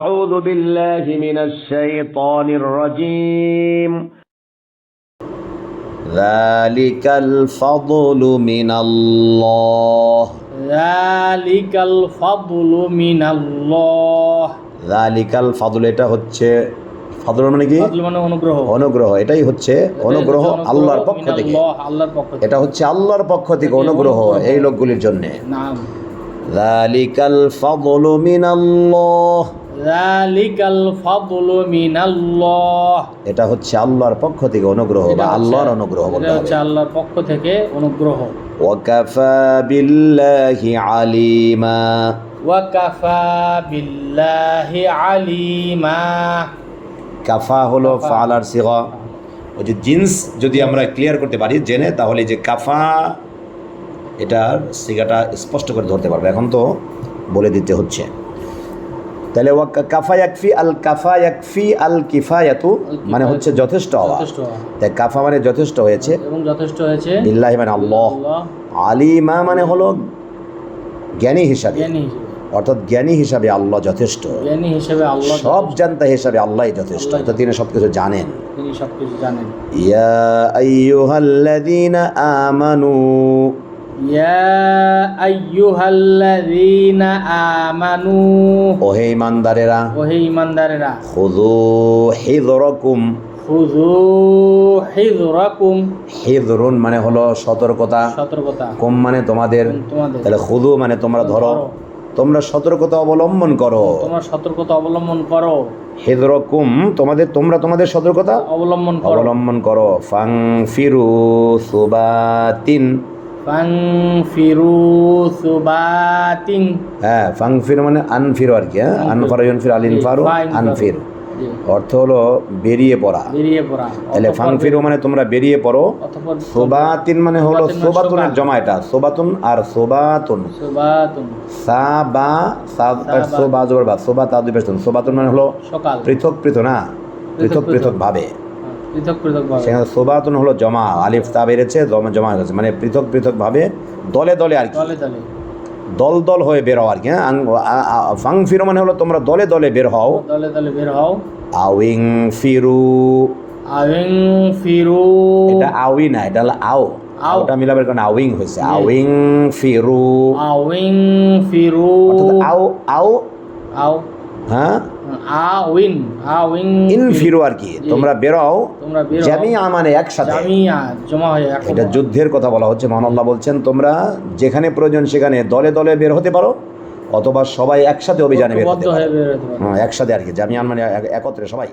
أعوذ بالله من الشيطان الرجيم ذلك الفضل من الله যালিকাল ফাদলু মিনাল্লাহ ذلك الفضل এটা হচ্ছে ফদল মানে কি ফাদল মানে অনুগ্রহ অনুগ্রহ এটাই হচ্ছে অনুগ্রহ আল্লাহর পক্ষ থেকে মিনাল্লাহ, আল্লাহর পক্ষ থেকে এটা হচ্ছে আল্লাহর পক্ষ থেকে অনুগ্রহ এই লোকগুলির জন্য যালিকাল ফাদলু মিনাল্লাহ যালিকাল ফাদলু মিনাল্লাহ এটা হচ্ছে আল্লাহর পক্ষ থেকে অনুগ্রহ বা আল্লাহর অনুগ্রহ বলতে হচ্ছে আল্লাহর পক্ষ থেকে অনুগ্রহ। ওয়াকাফা বিল্লাহি আলিমা। ওয়াকাফা বিল্লাহি আলিমা। কাফা হলো ফালার সিগা। ওই যে জিন্স যদি আমরা ক্লিয়ার করতে পারি জেনে তাহলে যে কাফা এটার সিগাটা স্পষ্ট করে ধরতে পারবে। এখন তো বলে দিতে হচ্ছে। তাহলে ওয়া কাফা ইয়াকফি আল কাফা ইয়াকফি আল কিফায়াতু মানে হচ্ছে যথেষ্ট হওয়া। তাই কাফা মানে যথেষ্ট হয়েছে। এবং যথেষ্ট হয়েছে। বিল্লাহি মানে আল্লাহ। আলিমা মানে হলো জ্ঞানী হিসাবে। জ্ঞানী অর্থাৎ জ্ঞানী হিসাবে আল্লাহ যথেষ্ট। জ্ঞানী হিসেবে আল্লাহ সব জানতা হিসাবে আল্লাহই যথেষ্ট। তো তিনি সব কিছু জানেন। তিনি সবকিছু জানেন। ইয়া আইয়ুহাল্লাযীনা আমানু আমানু ওহে ইমানদারেরা ওহে ইমানদারেরা খুযু হিযরাকুম। খুযু হিযরাকুম। হিযরুন মানে হলো সতর্কতা। সতর্কতা। কুম মানে তোমাদের। তাহলে খুদু মানে তোমরা ধরো। তোমরা সতর্কতা অবলম্বন করো। তোমার সতর্কতা অবলম্বন করো। হিযরাকুম তোমাদের তোমরা তোমাদের সতর্কতা অবলম্বন অবলম্বন করো। ফাং ফিরু সুবাতিন। ফাং ফিরু সুবাতিন। হ্যাঁ ফাং ফির মানে আনফির আর কি হ্যাঁ? আনফার। ইউনফির আলিন ফারু আনফির। অর্থ হলো বেরিয়ে পড়া। বেরিয়ে পড়া। তাহলে ফাং ফিরু মানে তোমরা বেরিয়ে পড়ো। সোবাতিন মানে হলো সোবাতিন মানে সোবাতুনের সোবাত। জমা এটা সোবাতুন আর সোবাতুন। সুবাতুন। সা বা সা সোবা জবর বা সোবা তা দুই সোবাতুন মানে হলো পৃথক পৃথক না? পৃথক। পৃথক ভাবে। সেখানে সোবাতুন হলো জমা আলিফ তা বেড়েছে জমা জমা হয়ে মানে পৃথক পৃথক ভাবে দলে দলে আর কি। দলে দলে। হয়ে বের হও আর কি হ্যাঁ? ফাং ফিরু মানে হলো তোমরা দলে দলে বের হও। দলে দলে বের হও। আউইং ফিরু। আউইং ফিরু। এটা আউই না এটা হলো আও। আওটা মিলাবের কারণে আউইং হয়েছে। আউইং ফিরু। আউইং ফিরু। অর্থাৎ আও আও। আও। হ্যাঁ? আউইন আউইন ইন ফিরো আর কি। তোমরা বেরোও। তোমরা বের জামিয়া মানে একসাথে। জমা হয়ে এটা যুদ্ধের কথা বলা হচ্ছে। মহান আল্লাহ বলছেন তোমরা যেখানে প্রয়োজন সেখানে দলে দলে বের হতে পারো অথবা সবাই একসাথে অভিযানে বের হতে পারো। বের হতে পারে। হ্যাঁ, একসাথে আর কি। জামিয়ান মানে একত্রে সবাই।